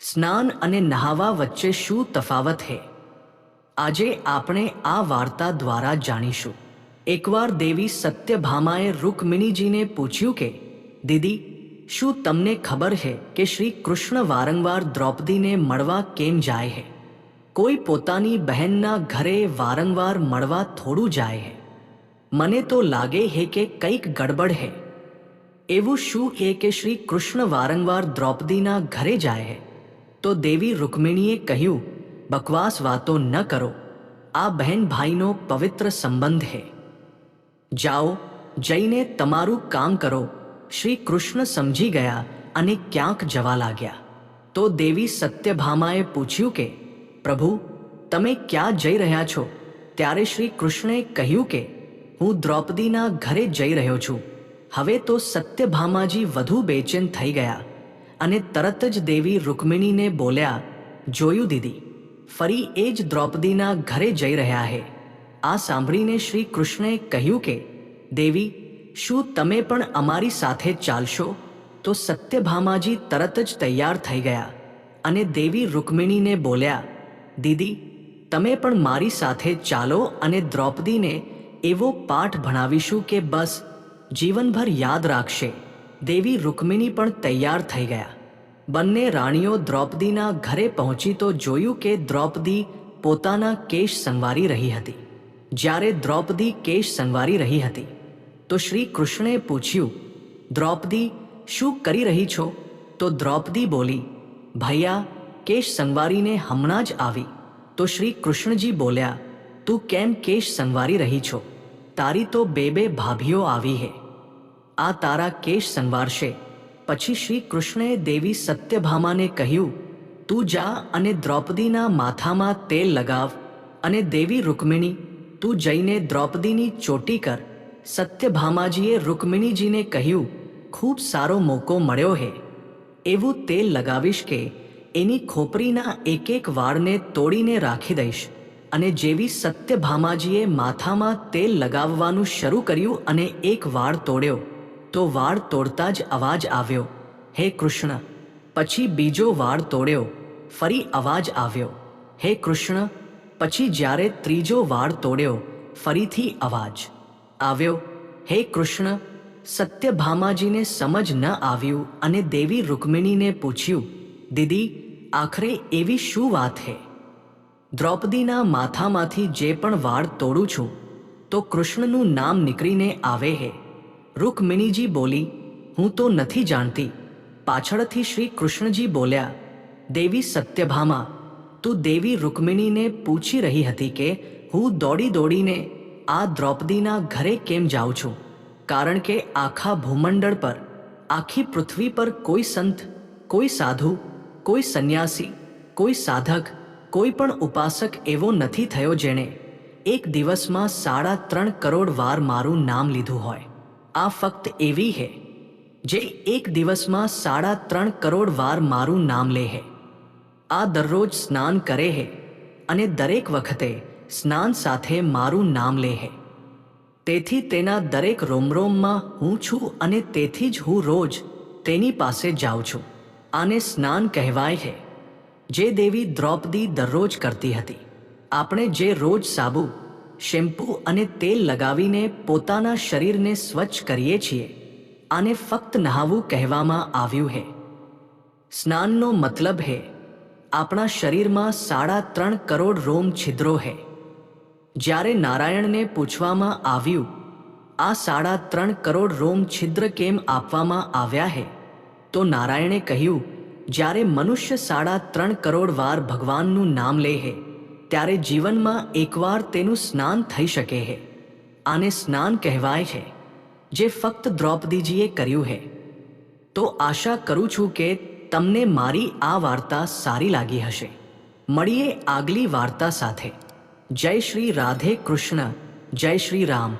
સ્નાન અને નહાવા વચ્ચે શું તફાવત છે આજે આપણે આ વાર્તા દ્વારા જાણીશું. એકવાર દેવી સત્યભામાએ રૂકમિણીજીને પૂછ્યું કે, દીદી, શું તમને ખબર છે કે શ્રી કૃષ્ણ વારંવાર દ્રૌપદીને મળવા કેમ જાય છે કોઈ પોતાની બહેનના ઘરે વારંવાર મળવા થોડું જાય છે મને તો લાગે છે કે કંઈક ગડબડ છે એવું શું છે કે શ્રી કૃષ્ણ વારંવાર દ્રૌપદીના ઘરે જાય છે તો દેવી રૂકમિણીએ કહ્યું, બકવાસ વાતો ન કરો. આ બહેન ભાઈનો પવિત્ર સંબંધ છે જાઓ, જઈને તમારું કામ કરો. શ્રી કૃષ્ણ સમજી ગયા અને ક્યાંક જવા લાગ્યા. તો દેવી સત્યભામાએ પૂછ્યું કે, પ્રભુ, તમે ક્યાં જઈ રહ્યા છો? ત્યારે શ્રી કૃષ્ણે કહ્યું કે, હું દ્રૌપદીના ઘરે જઈ રહ્યો છું. હવે તો સત્યભામાજી વધુ બેચેન થઈ ગયા. અને તરત જ દેવી રૂકમિણીને બોલ્યા, જોયું દીદી, ફરી એ જ દ્રૌપદીના ઘરે જઈ રહ્યા હે. આ સાંભળીને શ્રી કૃષ્ણએ કહ્યું કે, દેવી, શું તમે પણ અમારી સાથે ચાલશો? તો સત્યભામાજી તરત જ તૈયાર થઈ ગયા અને દેવી રૂકમિણીને બોલ્યા, દીદી, તમે પણ મારી સાથે ચાલો અને દ્રૌપદીને એવો પાઠ ભણાવીશું કે બસ જીવનભર યાદ રાખશે. દેવી રૂકમિણી પણ તૈયાર થઈ ગયા. બંને રાણીઓ દ્રૌપદીના ઘરે પહોંચી તો જોયું કે દ્રૌપદી પોતાના કેશ સંવારી રહી હતી. જ્યારે દ્રૌપદી કેશ સંવારી રહી હતી, તો શ્રી કૃષ્ણે પૂછ્યું, દ્રૌપદી, શું કરી રહી છો? તો દ્રૌપદી બોલી, ભૈયા, કેશ સંવારીને હમણાં જ આવી. તો શ્રી કૃષ્ણજી બોલ્યા, તું કેમ કેશ સંવારી રહી છો? તારી તો બે બે ભાભીઓ આવી હે. આ તારા કેશ સંવારશે. પછી શ્રી કૃષ્ણએ દેવી સત્યભામાને કહ્યું, તું જા અને દ્રૌપદીના માથામાં તેલ લગાવ અને દેવી રૂકમિણી, તું જઈને દ્રૌપદીની ચોટી કર. સત્યભામાજીએ રૂકમિણીજીને કહ્યું, ખૂબ સારો મોકો મળ્યો હે. એવું તેલ લગાવીશ કે એની ખોપરીના એક એક વાળને તોડીને રાખી દઈશ અને જેવી સત્યભામાજીએ માથામાં તેલ લગાવવાનું શરૂ કર્યું અને એક વાળ તોડ્યો. તો વાળ તોડતા જ અવાજ આવ્યો. હે કૃષ્ણ. પછી બીજો વાળ તોડ્યો. ફરી અવાજ આવ્યો. હે કૃષ્ણ. પછી જ્યારે ત્રીજો વાળ તોડ્યો, ફરીથી અવાજ આવ્યો. હે કૃષ્ણ. સત્યભામાજીને સમજ ન આવ્યું અને દેવી રૂકમિણીને પૂછ્યું, દીદી, આખરે એવી શું વાત હે? દ્રૌપદીના માથામાંથી જે પણ વાળ તોડું છું, તો કૃષ્ણનું નામ નીકળીને આવે હે? રૂકમિણીજી બોલી, હું તો નથી જાણતી. પાછળથી શ્રી કૃષ્ણજી બોલ્યા, દેવી સત્યભામા, તું દેવી રૂકમિણીને પૂછી રહી હતી કે હું દોડી દોડીને આ દ્રૌપદીના ઘરે કેમ જાઉં છું? કારણ કે આખા ભૂમંડળ પર, આખી પૃથ્વી પર કોઈ સંત, કોઈ સાધુ, કોઈ સંન્યાસી, કોઈ સાધક, કોઈ પણ ઉપાસક એવો નથી થયો જેણે એક દિવસમાં સાડા ત્રણ કરોડ વાર મારું નામ લીધું હોય. આ ફક્ત એવી હે, જે એક દિવસમાં સાડા ત્રણ કરોડ વાર મારું નામ લે હે. આ દરરોજ સ્નાન કરે હે અને દરેક વખતે સ્નાન સાથે મારું નામ લે હે. તેથી તેના દરેક રોમરોમમાં હું છું અને તેથી જ હું રોજ તેની પાસે જાઉં છું. આને સ્નાન કહેવાય છે જે દેવી દ્રૌપદી દરરોજ કરતી હતી. આપણે જે રોજ સાબુ શેમ્પૂ અને તેલ લગાવીને પોતાના શરીરને સ્વચ્છ કરીએ છીએ. આને ફક્ત નહાવું કહેવામાં આવ્યું છે સ્નાનનો મતલબ હે, આપણા શરીરમાં સાડા ત્રણ કરોડ રોમ છિદ્રો હે. જ્યારે નારાયણને પૂછવામાં આવ્યું, આ સાડા ત્રણ કરોડ રોમ છિદ્ર કેમ આપવામાં આવ્યા હે? તો નારાયણે કહ્યું, જ્યારે મનુષ્ય સાડા ત્રણ કરોડ વાર ભગવાનનું નામ લે હે ત્યારે જીવનમાં એકવાર તેનું સ્નાન થઈ શકે છે આને સ્નાન કહેવાય છે, જે ફક્ત દ્રૌપદીજીએ કર્યું છે તો આશા કરું છું કે તમને મારી આ વાર્તા સારી લાગી હશે. મળીએ આગલી વાર્તા સાથે. જય શ્રી રાધે કૃષ્ણ, જય શ્રી રામ.